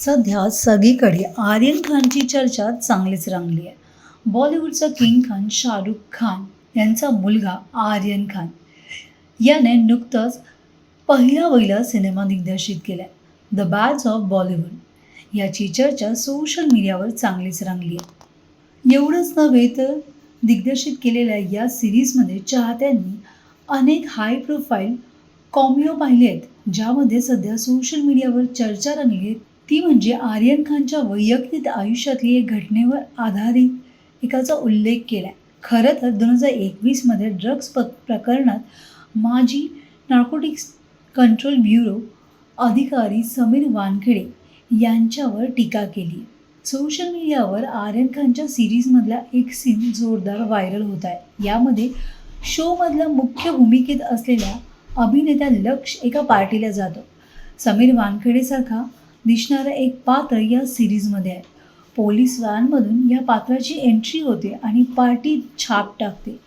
सध्या सगळीकडे आर्यन खानची चर्चा चांगलीच रंगली आहे. बॉलिवूडचा किंग खान शाहरुख खान यांचा मुलगा आर्यन खान. याने नुकतंच पहिला वहिला सिनेमा दिग्दर्शित केला आहे द बॅड्स ऑफ बॉलिवूड याची चर्चा सोशल मीडियावर चांगलीच रंगली आहे. एवढंच नव्हे तर दिग्दर्शित केलेल्या या सिरीजमध्ये चाहत्यांनी अनेक हाय प्रोफाईल कॉमिओ पाहिले आहेत ज्यामध्ये सध्या सोशल मीडियावर चर्चा रंगली आहे ती म्हणजे आर्यन खानच्या वैयक्तिक आयुष्यातली एक घटनेवर आधारित एकाचा उल्लेख केला आहे खरं तर दोन हजार एकवीसमध्ये ड्रग्ज प प्रकरणात माजी नार्कोटिक्स कंट्रोल ब्युरो अधिकारी समीर वानखेडे यांच्यावर टीका केली. सोशल मीडियावर आर्यन खानच्या सिरीजमधला एक सीन जोरदार व्हायरल होत आहे. यामध्ये शोमधल्या मुख्य भूमिकेत असलेल्या अभिनेता लक्ष एका पार्टीला जातो. समीर वानखेडेसारखा दिसणारं एक पात्र या सिरीजमध्ये आहे. पोलीस व्हॅनमधून या पात्राची एंट्री होते आणि पार्टी छाप टाकते.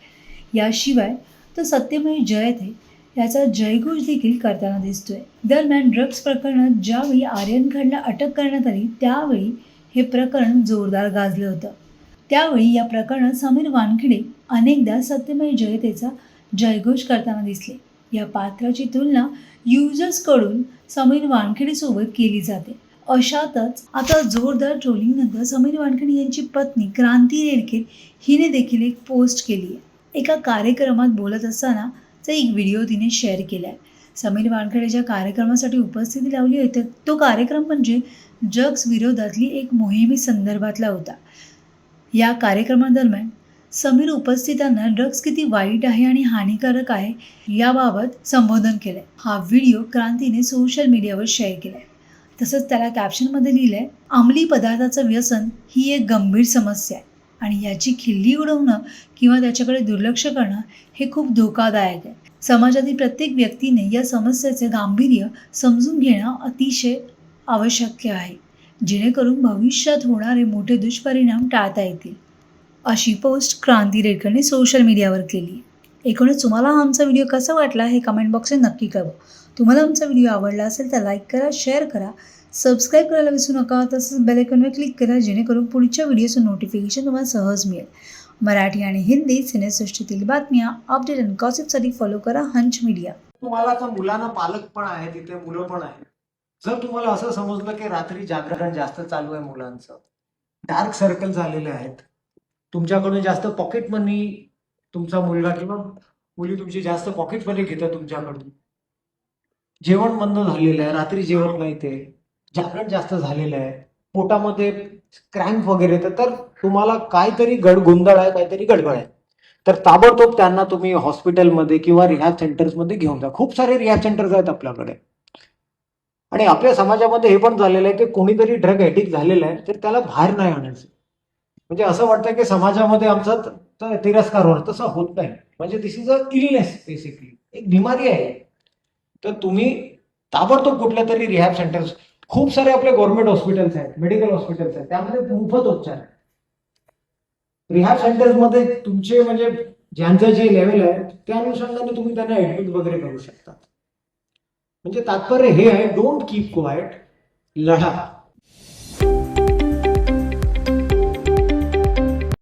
याशिवाय तो जयत जयते याचा जयघोष देखील करताना दिसतोय. दरम्यान ड्रग्ज प्रकरणात ज्यावेळी आर्यन खानला अटक करण्यात आली त्यावेळी हे प्रकरण जोरदार गाजलं होतं. त्यावेळी या प्रकरणात समीर वानखेडे अनेकदा सत्यमय जयतेचा जयघोष करताना दिसले. या पात्राची तुलना युजर्सकडून समीर वानखेडेसोबत केली जाते. अशातच आता जोरदार ट्रोलिंगनंतर समीर वानखेडे यांची पत्नी क्रांती रेडके हिने देखील एक पोस्ट केली आहे. एका कार्यक्रमात बोलत असताना एक व्हिडिओ तिने शेअर केला आहे समीर वानखेडे ज्या कार्यक्रमासाठी उपस्थिती लावली होती तो कार्यक्रम म्हणजे ड्रग्ज विरोधातली एक मोहिमे संदर्भातला होता. या कार्यक्रमादरम्यान समीर उपस्थितांना ड्रग्ज किती वाईट आहे आणि हानिकारक आहे याबाबत संबोधन केलंय. हा व्हिडिओ क्रांतीने सोशल मीडियावर शेअर केलाय. तसंच त्याला कॅप्शनमध्ये लिहिलंय अंमली पदार्थाचं व्यसन ही एक गंभीर समस्या आहे आणि याची खिल्ली उडवणं किंवा त्याच्याकडे दुर्लक्ष करणं हे खूप धोकादायक आहे. समाजातील प्रत्येक व्यक्तीने या समस्येचे गांभीर्य समजून घेणं अतिशय आवश्यक आहे. जेणेकरून भविष्यात होणारे मोठे दुष्परिणाम टाळता येतील. अशी पोस्ट क्रांती रेडकरने सोशल मीडियावर केली. एकूणच तुम्हाला हा आमचा व्हिडिओ कसा वाटला हे कमेंट बॉक्सने नक्की कळवा. तुम्हाला आमचा व्हिडिओ आवडला असेल तर लाईक करा शेअर करा. सबस्क्राईब करायला विसरू नका तसंच बेलायकॉनवर क्लिक करा जेणेकरून पुढच्या व्हिडिओचं नोटिफिकेशन तुम्हाला सहज मिळेल. मराठी आणि हिंदी सिनेसृष्टीतील बातम्या अपडेट आणि गॉसिपसाठी फॉलो करा हंच मीडिया तुम्हाला आता मुलांना पालक पण आहे तिथे मुलं पण आहे जर तुम्हाला असं समजलं की रात्री जागरण जास्त चालू आहे मुलांचं डार्क सर्कल झालेले आहेत तुमच्याकडून जास्त पॉकेट मनी तुमचा मुलगा किंवा मुली तुमची जास्त पॉकेट मनी घेतात तुमच्याकडून. जेवण बंद झालेलं आहे रात्री जेवण नाही ते जागरण जास्त झालेलं आहे पोटामध्ये क्रॅम्प वगैरे येतं तर तुम्हाला काहीतरी गड गोंधळ आहे काहीतरी गडबड आहे. तर ताबडतोब त्यांना तुम्ही हॉस्पिटलमध्ये किंवा रिहॅब सेंटर्समध्ये घेऊन जा. खूप सारे रिहॅब सेंटर्स आहेत आपल्याकडे. आणि आपल्या समाजामध्ये हे पण झालेलं आहे की कोणीतरी ड्रग ॲडिक्ट झालेलं आहे तर त्याला बाहेर नाही आणायचं. म्हणजे असं वाटतं की समाजामध्ये आमचा तिरस्कार होणार तसं होत नाही. म्हणजे this is a illness basically एक बिमारी आहे. तर तुम्ही ताबडतोब कुठल्या तरी रिहॅब सेंटर्स खूप सारे आपले गव्हर्नमेंट हॉस्पिटल्स आहेत मेडिकल हॉस्पिटल्स आहेत त्यामध्ये मोफत उपचार आहे रिहॅब सेंटर्समध्ये तुमचे म्हणजे ज्यांचं जे लेवल आहे त्या अनुषंगाने तुम्ही त्यांना ऍडमिट वगैरे करू शकता. म्हणजे तात्पर्य हे आहे डोंट कीप क्वाइट लढा.